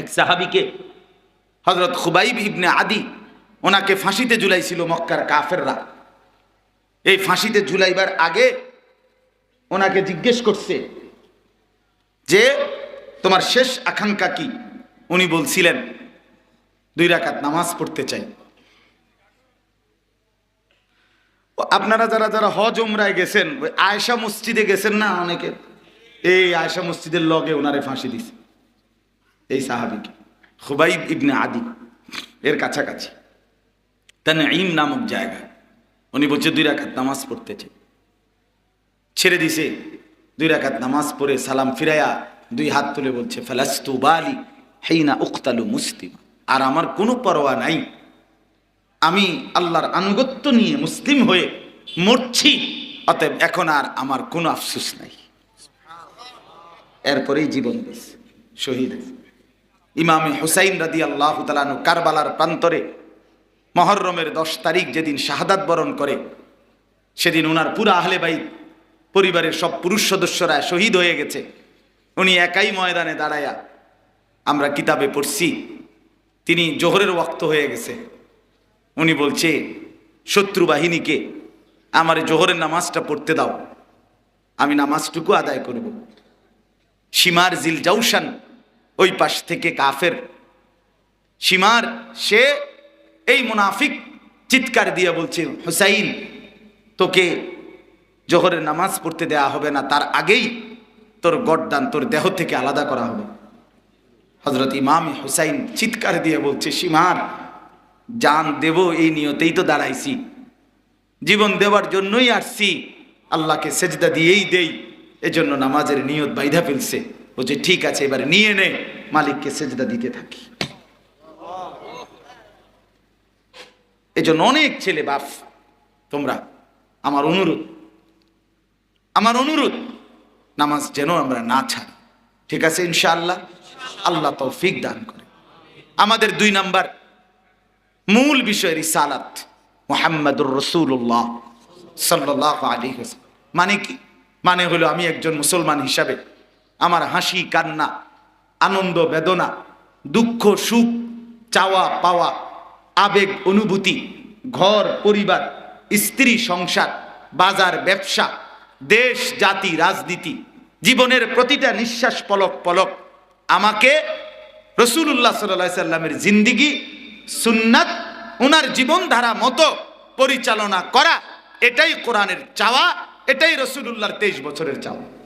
এক সাহাবিকে হজরত খুবাইব ইবনে আদি, ওনাকে ফাঁসিতে ঝুলাইছিল মক্কার কাফেররা। এই ফাঁসিতে ঝুলাইবার আগে ওনাকে জিজ্ঞেস করছে যে, তোমার শেষ আকাঙ্ক্ষা কি? উনি বলছিলেন, দুই রাকাত নামাজ পড়তে চাই। আপনারা যারা যারা হজ ওমরায় গেছেন আয়সা মসজিদে গেছেন না অনেকে? এই আয়সা মসজিদের লগে ওনারে ফাঁসি দিছে। এই সাহাবিকে। খুবাইব ইবনে আদি, এর কাছাকাছি। তানঈম নামক জায়গা উনি বলছে, দুই রাকাত নামাজ পড়তেছে। ছেড়ে দিছে। দুই রাকাত নামাজ পড়ে সালাম ফিরায়া দুই হাত তুলে বলছে, ফালাস্তু বালি হেইনা উক্তালু মুসলিম। আর আমার কোনো পরোয়া নাই। আমি আল্লাহর আনুগত্য নিয়ে মুসলিম হয়ে মরছি, অতএব এখন আর আমার কোনো আফসুস নাই। এরপরেই জীবন দিয়েছে শহীদ। ইমামে হুসাইন রাদি আল্লাহ তালানু কারবালার প্রান্তরে মহরমের দশ তারিখ যেদিন শাহাদাত বরণ করে, সেদিন ওনার পুরা আহলে বাই পরিবারের সব পুরুষ সদস্যরা শহীদ হয়ে গেছে। উনি একাই ময়দানে দাঁড়ায়া আমরা কিতাবে পড়ছি, তিনি জোহরের ওয়াক্ত হয়ে গেছে। উনি বলছে, শত্রু বাহিনীকে আমার জোহরের নামাজটা পড়তে দাও, আমি নামাজটুকু আদায় করব। সীমার জিল জাউসান ওই পাশ থেকে কাফের সীমার, সে এই মুনাফিক চিৎকার দিয়ে বলছে, হুসাইন, তোকে জোহরের নামাজ পড়তে দেয়া হবে না, তার আগেই তোর গড্ডান তোর দেহ থেকে আলাদা করা হবে। হজরত ইমাম হুসাইন চিৎকার দিয়ে বলছে, সীমার জান দেব, এই নিয়তেই তো দাঁড়াইছি। জীবন দেওয়ার জন্যই আসছি। আল্লাহকে সেজদা দিয়েই দেই, এজন্য নামাজের নিয়ত বাইধা ফেলছে। যে, ঠিক আছে, এবার নিয়ে নে। মালিককে সেজদা দিতে থাকি। এজন্য অনেক ছেলে বাপ, তোমরা, আমার অনুরোধ আমার অনুরোধ, নামাজ যেন আমরা না ছাড়ি। ঠিক আছে, ইনশাআল্লাহ? আল্লাহ তৌফিক দান করে। আমাদের দুই নাম্বার, মূল বিষয় রিসালাত, মোহাম্মদুর রসুল্লাহ সাল্লাহ আলী মানে কি? মানে হলো আমি একজন মুসলমান হিসাবে আমার হাসি, কান্না, আনন্দ, বেদনা, দুঃখ, সুখ, চাওয়া, পাওয়া, আবেগ, অনুভূতি, ঘর, পরিবার, স্ত্রী, সংসার, বাজার, ব্যবসা, দেশ, জাতি, রাজনীতি, জীবনের প্রতিটা নিঃশ্বাস পলক পলক। আমাকে রসুল্লাহ সাল্লাহ সাল্লামের জিন্দিগি, সুন্নাত ওনার জীবনধারা মতো পরিচালনা করা, এটাই কোরআনের চাওয়া, এটাই রসুল্লাহর তেইশ বছরের চাওয়া।